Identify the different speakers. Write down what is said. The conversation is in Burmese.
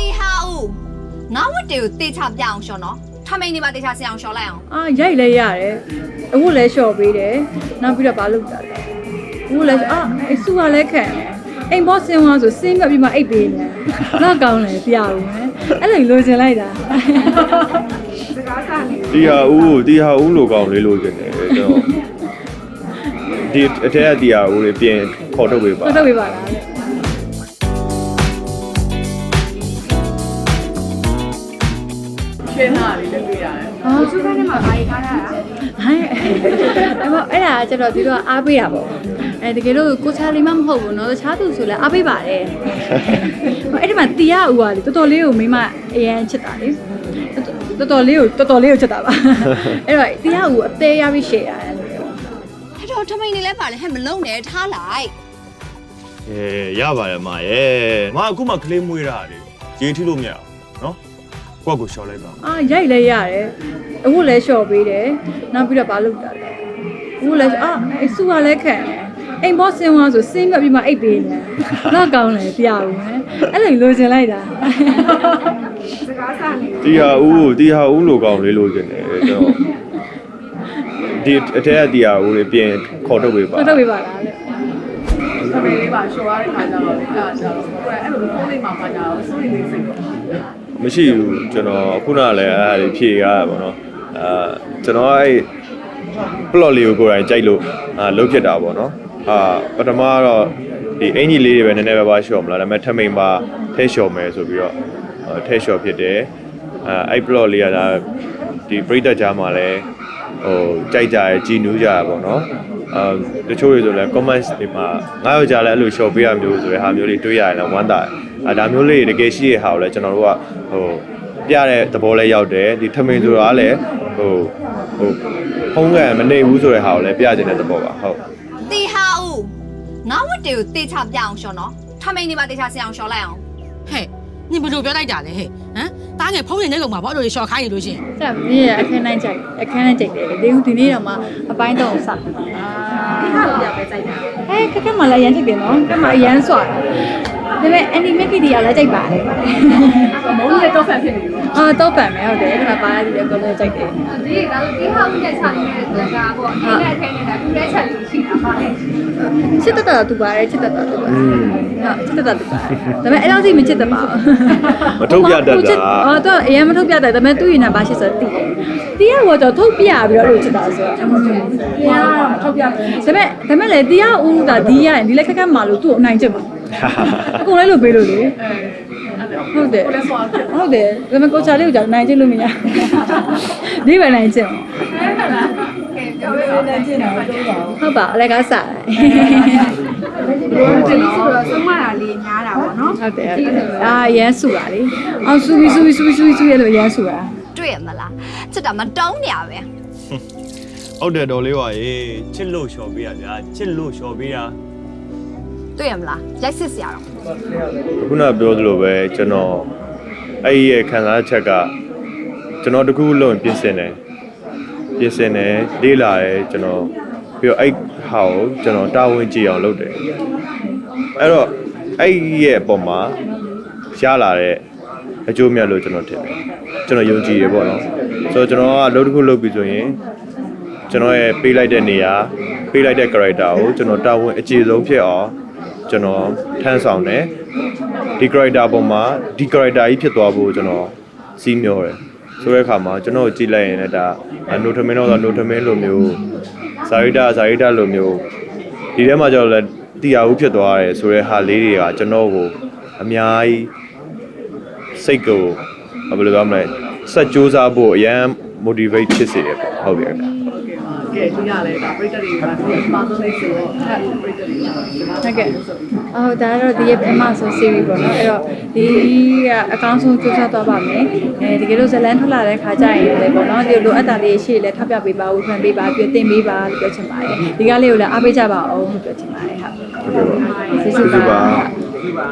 Speaker 1: တီဟာဦးငါဝတ်တွေကိုတေချပြအောင်ရှော်နော်ထမိန်နေပါတေချဆင်အောင်ရှော်လိုက်အောင်
Speaker 2: အာရိုက်လဲရတယ်အခုလည်းလျှော့ပေးတယ်နောက်ပြီးတော့ဘာလုပ်တာလဲအခုလည်းအာအဆူကလည်းခံတယ်အိမ်ဘောဆင်းသွားဆိုဆင်းပြပြီးမှအိတ်ပေးနေတော့ကောင်းတယ်ပြရဦးမယ်အဲ့လိုလိုချင်လိုက်တာ
Speaker 3: တီဟာဦးကိုတီဟာဦးလိုကောင်းလေးလို့ကျင်တယ်ကျွန်တော်ဒီအထက်ကတီဟာဦးလေးပြင်ခေါ်ထုတ်ပေးပါ
Speaker 2: ဟုတ်တော့ပြပါလား
Speaker 4: ခဲနာလေးလည်းတွေ့ရတယ်။
Speaker 2: အော်သူကလည်းမှာဘာရထားတာလား။ဟဲ့အဲ့တော့အဲ့ဒါကကျတော့ဒီတော့အားပေးတာပေါ့။အဲတကယ်လို့ကိုချာလီမမဟုတ်ဘူးနော်။တခြားသူဆိုလည်းအားပေးပါတယ်။အဲ့ဒီမှာတီရဦးကလေတော်တော်လေးကိုမိမအရန်ချစ်တာလေ။တော်တော်လေးကိုတော်တော်လေးကိုချစ်တာပါ။အဲ့တော့တီရဦးအသေးရပြီးရှေ့ရတယ်။
Speaker 1: အဲ့တော့ထမိန်နေလဲပါလေဟဲ့မလုံးနဲ့ထားလိုက်။
Speaker 3: အေးရပါတယ်မရဲ့။မအခုမှကလေးမွေးတာလေ။ရေထိလို့မရအောင်နော်။ ကိုယ့်ကိုရှော့လိုက်ပါ
Speaker 2: အာရိုက်လဲရတယ်အခုလည်းလျှော့ပေးတယ်နောက်ပြီးတော့ဘာလုပ်တာလဲအခုလည်းအာအဆူကလည်းခံတယ်အိမ်ဘောဆင်းသွားဆိုဆင်းပြပြီးမှအိတ်ပေးနေတော့ကောင်းတယ်ပြရဦးမယ်အဲ့လိုလိုချင်လိုက်တာ
Speaker 3: တီဟာဦးကိုတီဟာဦးလိုကောင်းလေးလို့ကျင်တယ်ကျွန်တော်ဒီအထက်ကတီဟာဦးလေးပြင်ခေါ်ထုတ်ပေးပါ
Speaker 2: ဟုတ်တော့ပြပါလားလေ
Speaker 4: သမီးလေးပါရှော်ရတဲ့ခါကျတော့လေအဲ့ဒါကျတော့ကိုယ်အဲ့လိုဖုန်းလေးမှာပါကြတော့စိုးရိမ်လေးစိတ်တော့
Speaker 3: မရှိဘူးကျွန်တော်ခုနကလည်းအဲ့ဒါလေးဖြေရတာပေါ့နော်အာကျွန်တော်အဲ့ plot လေးကိုကိုယ်တိုင်ကြိုက်လို့အာလုတ်ဖြစ်တာပေါ့နော်အာပထမကတော့ဒီအင်ကြီးလေးတွေပဲနည်းနည်းပဲပါရှော့မလားဒါပေမဲ့ထမိန်ပါထဲလျှော်မယ်ဆိုပြီးတော့အာထဲလျှော်ဖြစ်တယ်အာအဲ့ plot လေးကဒါဒီပရိသတ်ကြားမှာလည်းဟိုကြိုက်ကြရကြည်နူးကြရပေါ့နော်အာတချို့တွေဆိုလည်း comments တွေမှာငါ့ယောက်ျားလည်းအဲ့လိုလျှော်ပေးရမျိုးဆိုတဲ့ဟာမျိုးလေးတွေးရရင်လည်းဝမ်းသာတယ် အာဒါမျိုးလေးတွေတကယ်ရှိတဲ့ဟာကိုလည်းကျွန်တော်တို့ကဟိုပြတဲ့သဘောလေးရောက်တယ်ဒီထမိန်ဆိုတာကလည်းဟိုဟိုဖုံးကန်မနေဘူးဆိုတဲ့ဟာကိုလည်းပြချင်တဲ့သဘောပါဟုတ်
Speaker 1: တီဟာဦးငါဝတ်တွေကိုတေချပြအောင်ရှော်နော်ထမိန်နေပါတေချဆင်အောင်ရှော်လိုက်အောင်
Speaker 5: ဟဲ့ညဘယ်လိုပြောလိုက်တာလဲဟဲ့ဟမ်တားငယ်ဖုံးနေတဲ့ကောင်မှာဘာလို့လဲရှော့ခိုင်းနေလို့ရှင်
Speaker 2: ဆက်မင်းရအခန်းတိုင်းကြိုက်အခန်းတိုင်းကြိုက်တယ်ဒီခုဒီနေ့တော့မှအပိုင်းတော့စအာဒီဟာကိုပြပဲကြိုက်တာအဲခက်ခက်မှလည်းရမ်းကြိုက်တယ်နော်ခက်မှရမ်းစွာ ဒါပေမဲ့အန်နီမေကီဒီကလည်းကြိုက်ပါတယ်
Speaker 4: မုန်းလေးတော့ဖန်ဖြစ်နေပြီ
Speaker 2: အာတော့ပန်မယ်ဟုတ်တယ်ဒီမှာပါရတဲ့ကိုလည်းကြိုက်တယ်
Speaker 6: ဒီဒါလို့ဒီဟာဦးနဲ့ချနေတဲ့ကပေါ့အဲ့နဲ့ထဲနေတာသူလည်းချက်လို့ရှိတာပါလေ
Speaker 2: ချစ်တတ်တာတူပါတယ်ချစ်တတ်တာတူပါတယ်ဟုတ်ချစ်တတ်တာတူပါတယ်ဒါပေမဲ့အဲ့လောက်စီမချစ်တတ်ပါဘူး
Speaker 3: မထုတ်ပြတတ်တာ
Speaker 2: အော်တော့အရင်မထုတ်ပြတတ်ဒါပေမဲ့သူ့ရင်နာပါရှိဆိုတည်တယ်တီးရတော့ထုတ်ပြပြီးတော့လို့ချစ်တာဆိုတော့တီးရတော့ထုတ်ပြတယ်ဒါပေမဲ့ဒါပေမဲ့လေတီးရဦးကဒီရရင်ဒီလက်ခက်ခက်မှလို့သူ့ကိုအနိုင်ချစ်မှာ အကုန်လည်းလို့ပေးလို့လေဟုတ်တယ်ဟုတ်တယ်ဒါပေမဲ့ကိုချာလေးကိုကြောင့်နိုင်ချစ်လို့မရဒီပဲနိုင်ချစ်မှာဟုတ်ပါအလကားစားတယ်
Speaker 6: ဒီလိုဆိုတော့ဆုံးမတာလေးများတာပေါ့နော်
Speaker 2: ဟုတ်တယ်အာရမ်းဆူတာလေအောင်ဆူပြီးဆူပြီးဆူပြီးဆူပြီးဆူပြီးလို့ရမ်းဆူတာ
Speaker 1: တွေ့ရမလားချစ်တာမတုံးနေရပဲ
Speaker 3: ဟုတ်တယ်တော်လေးပါရေချစ်လို့လျှော်ပေးရဗျာချစ်လို့လျှော်ပေးတာ
Speaker 1: တွေ့ရမလားရိုက်စစ်စရာတော့
Speaker 3: ခုနပြောသလိုပဲကျွန်တော်အဲ့ဒီရဲ့ခံစားချက်ကကျွန်တော်တခုလုံးပြင်ဆင်တယ်ပြင်ဆင်တယ်လေးလာတယ်ကျွန်တော်ပြီးတော့အဲ့ဟာကိုကျွန်တော်တာဝန်ကြည့်အောင်လုပ်တယ်အဲ့တော့အဲ့ဒီရဲ့အပေါ်မှာရလာတဲ့အကျိုးမြတ်လို့ကျွန်တော်ထင်တယ်ကျွန်တော်ယုံကြည်ရပေါ့နော်ဆိုတော့ကျွန်တော်ကအလုပ်တစ်ခုလုပ်ပြီဆိုရင်ကျွန်တော်ရဲ့ပေးလိုက်တဲ့နေရာပေးလိုက်တဲ့ character ကိုကျွန်တော်တာဝန်အခြေဆုံးဖြစ်အောင် ကျွန်တော်ထမ်းဆောင်တယ်ဒီ character ပုံမှာဒီ character ကြီးဖြစ်သွားဖို့ကျွန်တော်စီးမျောတယ်ဆိုတဲ့အခါမှာကျွန်တော်ကိုကြည့်လိုက်ရင်လည်းဒါနိုထမင်းတော့နိုထမင်းလိုမျိုးဇာရိတာဇာရိတာလိုမျိုးဒီထဲမှာကျတော့လည်းတရားဦးဖြစ်သွားတယ်ဆိုတဲ့ဟာလေးတွေကကျွန်တော်ကိုအများကြီးစိတ်ကိုဘယ်လိုပြောမလဲဆက်ကြိုးစားဖို့အရန် motivate ဖြစ်စေတယ်ပေါ့ဟုတ်ပြီအဲ့ဒါ
Speaker 4: ကဲဒီရလဲဒါပရိသတ်တွေကဒီမှာဆုံးလေးဆိုတော့အဲ့ပရိသတ်တွေက
Speaker 2: ဟုတ်ကဲ့အော်ဒါကတော့ဒီရဲ့ပထမဆုံး series ပေါ့နော်အဲ့တော့ဒီကအကောင်းဆုံးကြိုးစားသွားပါမယ်အဲတကယ်လို့ဇလန်းထွက်လာတဲ့ခါကျရင်လည်းပေါ့နော်ဒီလိုအပ်တာလေးရှိလည်းထောက်ပြပေးပါဦးခံပေးပါပြတင်ပေးပါလို့ပြောချင်ပါတယ်ဒီကလေးကိုလည်းအားပေးကြပါအောင်လို့ပြောချင်ပါတယ်ဟုတ်
Speaker 3: ဟုတ်ကဲ့ပါ
Speaker 2: ကျေးဇူးပါ
Speaker 3: ကျေးဇူးပါ